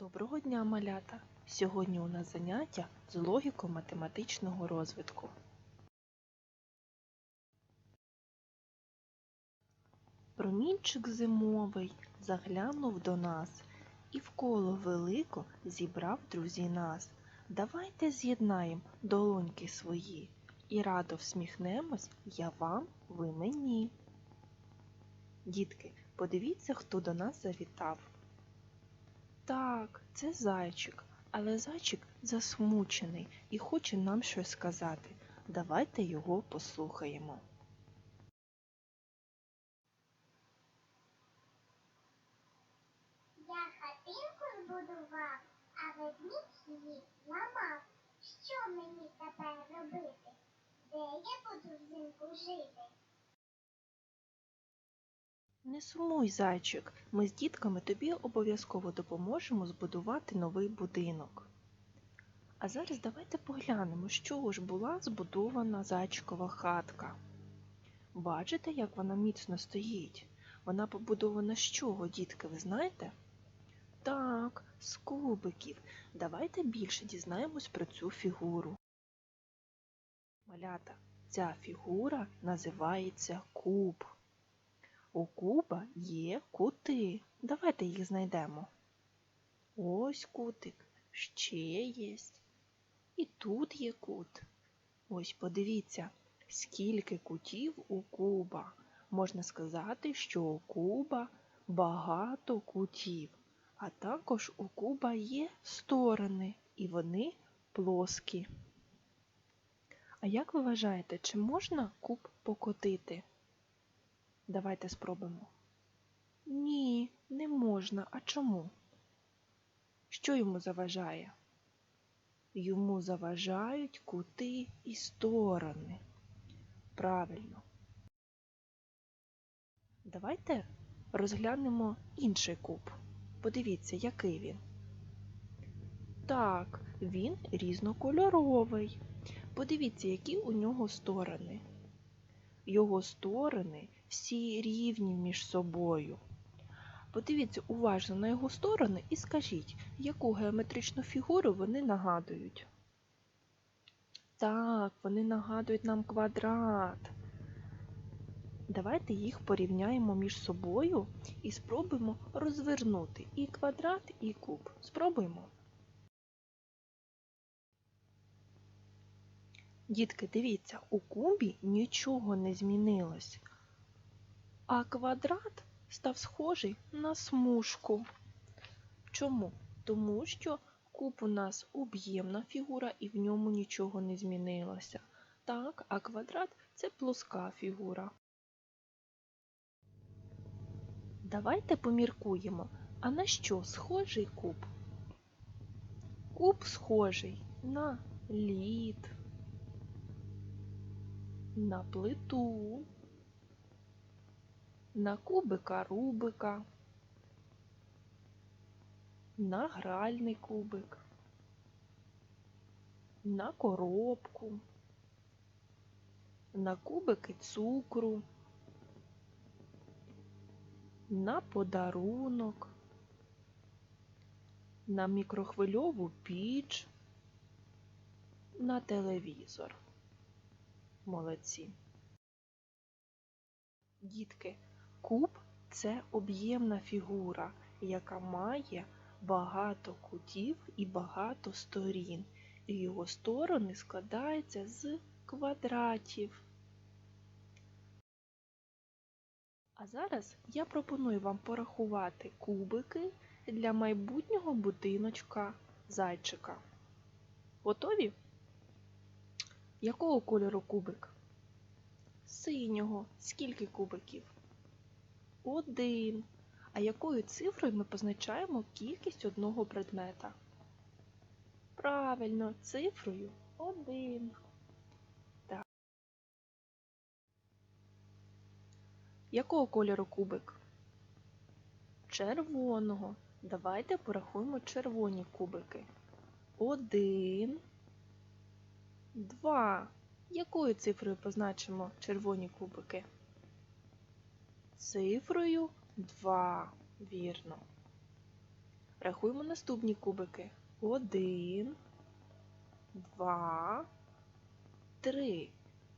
Доброго дня, малята! Сьогодні у нас заняття з логіко-математичного розвитку. Промінчик зимовий заглянув до нас і в коло велико зібрав друзі нас. Давайте з'єднаєм долоньки свої і радо всміхнемось я вам, ви мені. Дітки, подивіться, хто до нас завітав. Так, це зайчик, але зайчик засмучений і хоче нам щось сказати. Давайте його послухаємо. Я хатинку збудував, а ведмідь її ламав. Що мені тепер робити? Де я буду взимку жити? Не сумуй, зайчик, ми з дітками тобі обов'язково допоможемо збудувати новий будинок. А зараз давайте поглянемо, з чого ж була збудована зайчикова хатка. Бачите, як вона міцно стоїть? Вона побудована з чого, дітки, ви знаєте? Так, з кубиків. Давайте більше дізнаємось про цю фігуру. Малята, ця фігура називається куб. У куба є кути. Давайте їх знайдемо. Ось кутик, ще є. І тут є кут. Ось подивіться, скільки кутів у куба. Можна сказати, що у куба багато кутів, а також у куба є сторони, і вони плоскі. А як ви вважаєте, чи можна куб покотити? Давайте спробуємо. Ні, не можна. А чому? Що йому заважає? Йому заважають кути і сторони. Правильно. Давайте розглянемо інший куб. Подивіться, який він. Так, він різнокольоровий. Подивіться, які у нього сторони. Його сторони всі рівні між собою. Подивіться уважно на його сторони і скажіть, яку геометричну фігуру вони нагадують. Так, вони нагадують нам квадрат. Давайте їх порівняємо між собою і спробуємо розвернути і квадрат, і куб. Спробуємо. Дітки, дивіться, у кубі нічого не змінилось, а квадрат став схожий на смужку. Чому? Тому що куб у нас об'ємна фігура і в ньому нічого не змінилося. Так, а квадрат це плоска фігура. Давайте поміркуємо, а на що схожий куб? Куб схожий на лід, на плиту, на кубика Рубика, на гральний кубик, на коробку, на кубики цукру, на подарунок, на мікрохвильову піч, на телевізор. Молодці. Дітки, куб це об'ємна фігура, яка має багато кутів і багато сторін, і його сторони складаються з квадратів. А зараз я пропоную вам порахувати кубики для майбутнього будиночка зайчика. Готові? Якого кольору кубик? Синього. Скільки кубиків? Один. А якою цифрою ми позначаємо кількість одного предмета? Правильно, цифрою один. Так. Якого кольору кубик? Червоного. Давайте порахуємо червоні кубики. Один. Два. Якою цифрою позначимо червоні кубики? Цифрою 2, вірно. Рахуємо наступні кубики. Один, два, три.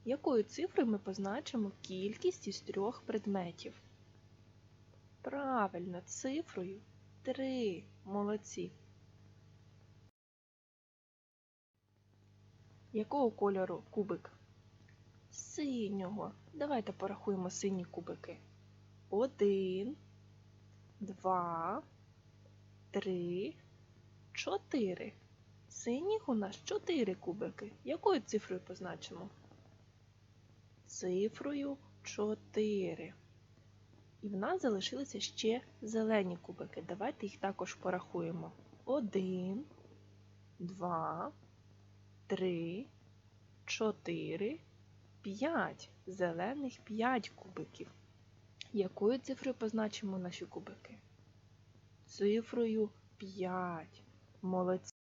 Якою цифрою ми позначимо кількість із трьох предметів? Правильно, цифрою 3. Молодці. Якого кольору кубик? Синього. Давайте порахуємо сині кубики. Один, два, три, чотири. Синіх у нас чотири кубики. Якою цифрою позначимо? Цифрою 4. І в нас залишилися ще зелені кубики. Давайте їх також порахуємо. Один, два, три, чотири, п'ять. Зелених п'ять кубиків. Якою цифрою позначимо наші кубики? Цифрою 5. Молодці.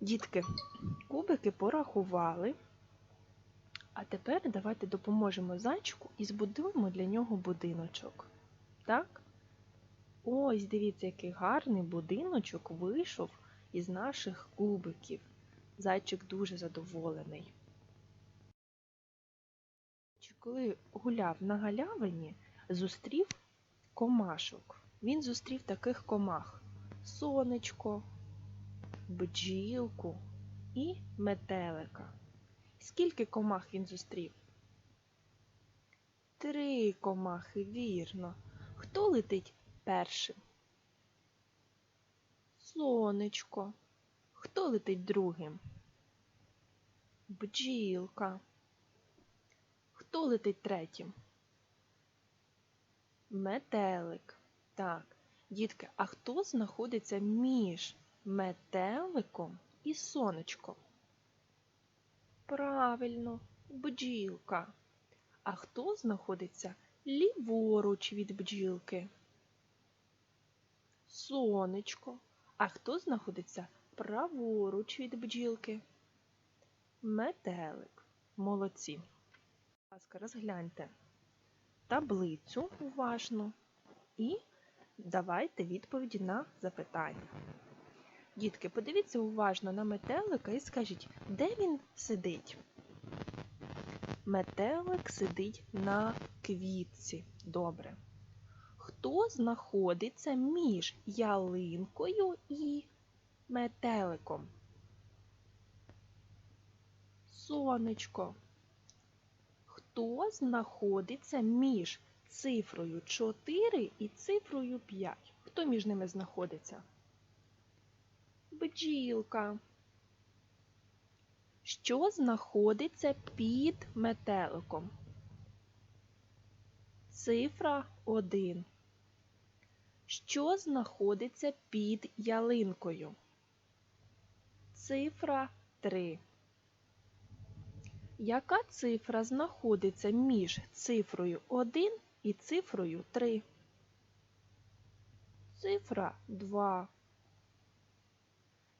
Дітки, кубики порахували. А тепер давайте допоможемо зайчику і збудуємо для нього будиночок. Так? Ось дивіться, який гарний будиночок вийшов із наших кубиків. Зайчик дуже задоволений. Коли гуляв на галявині, зустрів комашок. Він зустрів таких комах: сонечко, бджілку і метелика. Скільки комах він зустрів? Три комахи, вірно. Хто летить першим? Сонечко. Хто летить другим? Бджілка. Хто летить третім? Метелик. Так, дітки, а хто знаходиться між метеликом і сонечком? Правильно, бджілка. А хто знаходиться ліворуч від бджілки? Сонечко. А хто знаходиться праворуч від бджілки? Метелик. Молодці. Будь ласка, розгляньте таблицю уважно і давайте відповіді на запитання. Дітки, подивіться уважно на метелика і скажіть, де він сидить? Метелик сидить на квітці. Добре. Хто знаходиться між ялинкою і метеликом? Сонечко. Хто знаходиться між цифрою 4 і цифрою 5? Хто між ними знаходиться? Бджілка. Що знаходиться під метеликом? Цифра 1. Що знаходиться під ялинкою? Цифра 3. Яка цифра знаходиться між цифрою 1 і цифрою 3? Цифра 2.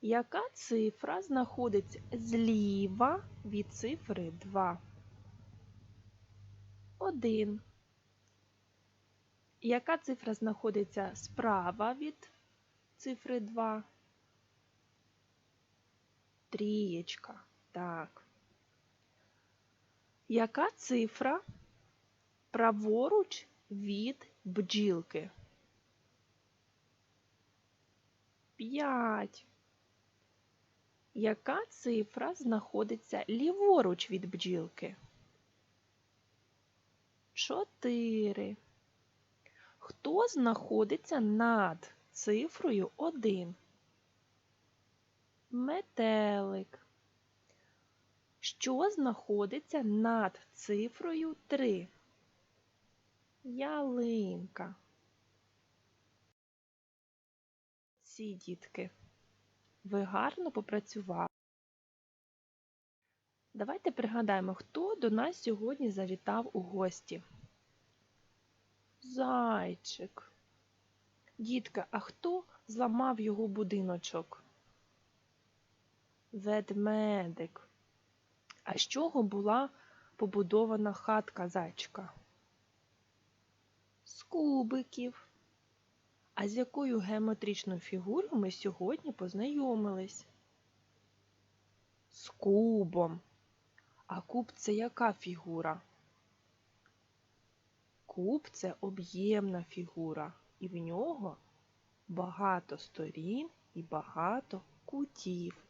Яка цифра знаходиться зліва від цифри 2? 1. Яка цифра знаходиться справа від цифри 2? Трієчка. Так. Яка цифра праворуч від бджілки? 5. Яка цифра знаходиться ліворуч від бджілки? 4. Хто знаходиться над цифрою 1? Метелик. Що знаходиться над цифрою 3? Ялинка. Ці дітки. Ви гарно попрацювали. Давайте пригадаємо, хто до нас сьогодні завітав у гості. Зайчик. Дітка, а хто зламав його будиночок? Ведмедик. А з чого була побудована хатка зайчика? З кубиків. А з якою геометричною фігурою ми сьогодні познайомились? З кубом. А куб це яка фігура? Куб це об'ємна фігура, і в нього багато сторін і багато кутів.